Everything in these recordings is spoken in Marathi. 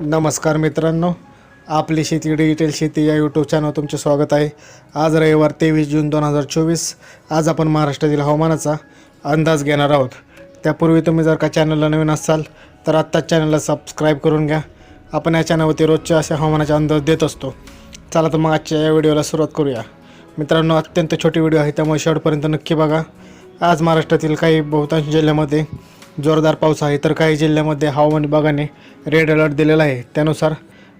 नमस्कार मित्रांनो आपली शेती डिजिटल शेती या यूट्यूब चॅनल तुमचे स्वागत आहे. आज रविवार तेवीस जून दोन हजार चोवीस. आज आपण महाराष्ट्रातील हवामानाचा अंदाज घेणार आहोत. त्यापूर्वी तुम्ही जर का चॅनलला नवीन असाल तर आत्ताच चॅनलला सबस्क्राईब करून घ्या. आपण या चॅनलवरती रोजचे असे हवामानाचे अंदाज देत असतो. चला तर मग आजच्या या व्हिडिओला सुरुवात करूया. मित्रांनो अत्यंत छोटी व्हिडिओ आहे त्यामुळे शेवटपर्यंत नक्की बघा. आज महाराष्ट्रातील काही बहुतांश जिल्ह्यामध्ये जोरदार पाऊस आहे तर काही जिल्ह्यामध्ये हवामान विभागाने रेड अलर्ट दिलेला आहे. त्यानुसार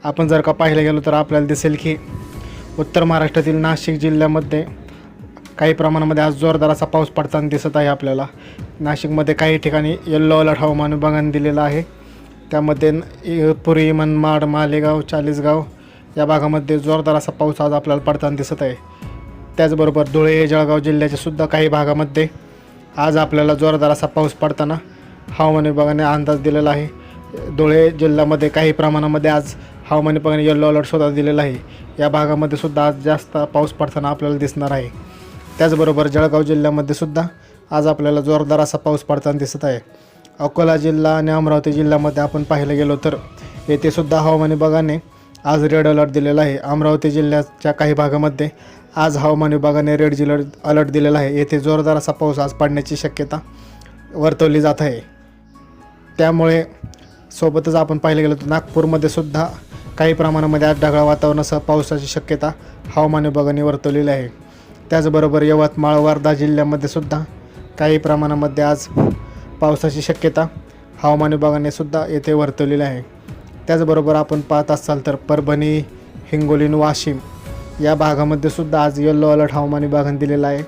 आपण जर का पाहायला गेलो तर आपल्याला दिसेल की उत्तर महाराष्ट्रातील नाशिक जिल्ह्यामध्ये काही प्रमाणामध्ये आज जोरदार असा पाऊस पडताना दिसत आहे आपल्याला. नाशिकमध्ये काही ठिकाणी येल्लो अलर्ट हवामान विभागाने दिलेला आहे. त्यामध्ये पुरी मनमाड मालेगाव चाळीसगाव या भागामध्ये जोरदार असा पाऊस आज आपल्याला पडताना दिसत आहे. त्याचबरोबर धुळे जळगाव जिल्ह्याच्या सुद्धा काही भागामध्ये आज आपल्याला जोरदार असा पाऊस पडताना हवामान विभागाने अंदाज दिलेला आहे. धुळे जिल्ह्यामध्ये काही प्रमाणामध्ये आज हवामान विभागाने येल्लो अलर्ट सुद्धा दिलेला आहे. या भागामध्ये सुद्धा आज जास्त पाऊस पडताना आपल्याला दिसणार आहे. त्याचबरोबर जळगाव जिल्ह्यामध्ये सुद्धा आज आपल्याला जोरदार असा पाऊस पडताना दिसत आहे. अकोला जिल्हा आणि अमरावती जिल्ह्यामध्ये आपण पाहायला गेलो तर येथे सुद्धा हवामान विभागाने आज रेड अलर्ट दिलेला आहे. अमरावती जिल्ह्याच्या काही भागामध्ये आज हवामान विभागाने रेड जिलर्ट अलर्ट दिलेला आहे. येथे जोरदार असा पाऊस आज पडण्याची शक्यता वर्तवली जात आहे. त्यामुळे सोबतच आपण पाहिलं गेलं तर नागपूरमध्ये सुद्धा काही प्रमाणामध्ये आज ढगाळ वातावरणासह पावसाची शक्यता हवामान विभागाने वर्तवलेली आहे. त्याचबरोबर यवतमाळ वर्धा जिल्ह्यामध्ये सुद्धा काही प्रमाणामध्ये आज पावसाची शक्यता हवामान विभागाने सुद्धा येथे वर्तवलेली आहे. त्याचबरोबर आपण पाहत असाल तर परभणी हिंगोली वाशिम या भागामध्ये सुद्धा आज येल्लो अलर्ट हवामान विभागाने दिलेला आहे.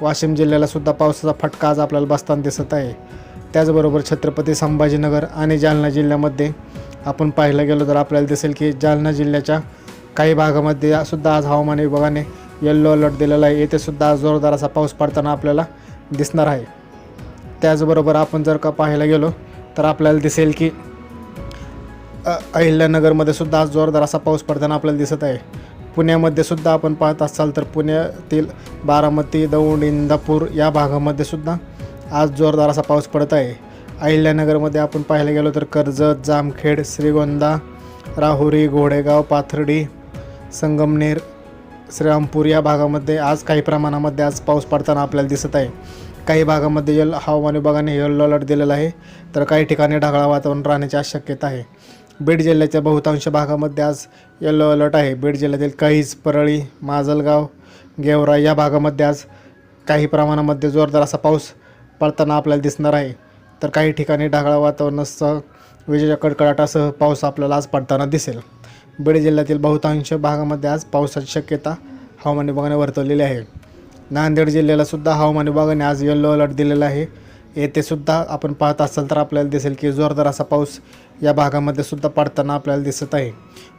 वाशिम जिल्ह्याला सुद्धा पावसाचा फटका आज आपल्याला बसताना दिसत आहे. त्याचबरोबर छत्रपती संभाजीनगर आणि जालना जिल्ह्यामध्ये आपण पाहायला गेलो तर आपल्याला दिसेल की जालना जिल्ह्याच्या काही भागामध्ये सुद्धा आज हवामान विभागाने येल्लो अलर्ट दिलेला आहे. येथे सुद्धा आज जोरदार असा पाऊस पडताना आपल्याला दिसणार आहे. त्याचबरोबर आपण जर का पाहायला गेलो तर आपल्याला दिसेल की अहिल्यानगरमध्ये सुद्धा आज जोरदार असा पाऊस पडताना आपल्याला दिसत आहे. पुण्यामध्ये सुद्धा आपण पाहत असाल तर पुण्यातील बारामती दौंड इंदापूर या भागामध्ये सुद्धा आज जोरदार असा पाऊस पडत आहे. अहिल्यानगरमध्ये आपण पाहायला गेलो तर कर्जत जामखेड श्रीगोंदा राहुरी घोडेगाव पाथर्डी संगमनेर श्रीरामपूर या भागामध्ये आज काही प्रमाणामध्ये आज पाऊस पडताना आपल्याला दिसत आहे. काही भागामध्ये यल हवामान विभागाने येल्लो अलर्ट दिलेला आहे तर काही ठिकाणी ढगाळ वातावरण राहण्याची आज शक्यता आहे. बीड जिल्ह्याच्या बहुतांश भागामध्ये आज येल्लो अलर्ट आहे. बीड जिल्ह्यातील कैज परळी माजलगाव गेवरा या भागामध्ये आज काही प्रमाणामध्ये जोरदार असा पाऊस पडताना आपल्याला दिसणार आहे. तर काही ठिकाणी ढगाळ वातावरणासह विजेच्या कडकडाटासह पाऊस आपल्याला आज पडताना दिसेल. बीड जिल्ह्यातील बहुतांश भागामध्ये आज पावसाची शक्यता हवामान विभागाने वर्तवलेली आहे. नांदेड जिल्ह्याला सुद्धा हवामान विभागाने आज येल्लो अलर्ट दिलेला आहे. येथे सुद्धा आपण पाहत असाल तर आपल्याला दिसेल की जोरदार असा पाऊस या भागामध्ये सुद्धा पडताना आपल्याला दिसत आहे.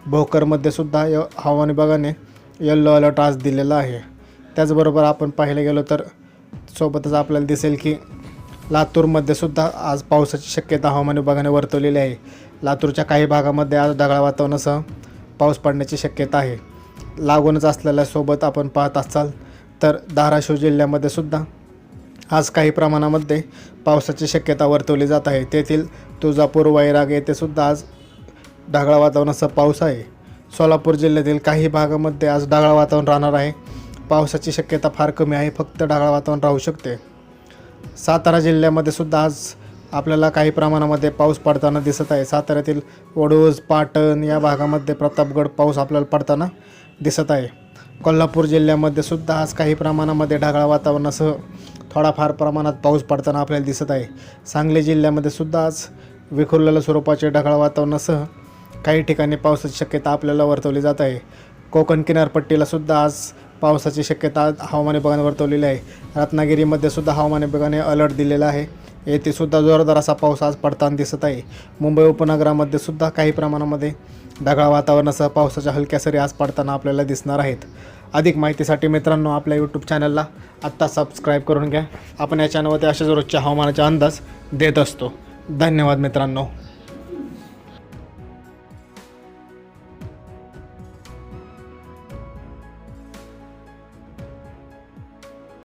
भोकरमध्ये सुद्धा य हवामान विभागाने येल्लो अलर्ट आज दिलेला आहे. त्याचबरोबर आपण पाहायला गेलो तर सोबतच आपल्याला दिसेल की लातूरमध्ये सुद्धा आज पावसाची शक्यता हवामान विभागाने वर्तवलेली आहे. लातूरच्या काही भागामध्ये आज ढगाळ वातावरणासह पाऊस पडण्याची शक्यता आहे. लागूनच असलेल्या सोबत आपण पाहत असाल तर धाराशिव जिल्ह्यामध्ये सुद्धा आज काही प्रमाणामध्ये पावसाची शक्यता वर्तवली जात आहे. तेथील तुळजापूर वैराग येथे सुद्धा आज ढगाळ वातावरणासह पाऊस आहे. सोलापूर जिल्ह्यातील काही भागामध्ये आज ढगाळ वातावरण राहणार आहे. पावसाची शक्यता फार कमी आहे फक्त ढगाळ वातावरण राहू शकते. सातारा जिल्ह्यामध्ये सुद्धा आज आपल्याला काही प्रमाणामध्ये पाऊस पडताना दिसत आहे. साताऱ्यातील वडूज पाटण या भागामध्ये प्रतापगड पाऊस आपल्याला पडताना दिसत आहे. कोल्हापूर जिल्ह्यामध्ये सुद्धा आज काही प्रमाणामध्ये ढगाळ वातावरणासह थोडाफार प्रमाणात पाऊस पडताना आपल्याला दिसत आहे. सांगली जिल्ह्यामध्ये सुद्धा आज विखुरलेल्या स्वरूपाचे ढगाळ वातावरणासह काही ठिकाणी पावसाची शक्यता आपल्याला वर्तवली जात आहे. कोकण किनारपट्टीला सुद्धा आज पावसाची शक्यता हवामान विभागाने वर्तवलेली आहे. रत्नागिरीमध्ये सुद्धा हवामान विभागाने अलर्ट दिलेला आहे. येथे सुद्धा जोरदार असा पाऊस आज पडताना दिसत आहे. मुंबई उपनगरामध्ये सुद्धा काही प्रमाणामध्ये ढगाळ वातावरणासह पावसाच्या हलक्या सरी आज पडताना आपल्याला दिसणार आहेत. अधिक माहितीसाठी मित्रांनो आपल्या यूट्यूब चॅनलला आत्ता सबस्क्राईब करून घ्या. आपण या चॅनलवरती अशाच रोजच्या हवामानाचा अंदाज देत असतो. धन्यवाद मित्रांनो.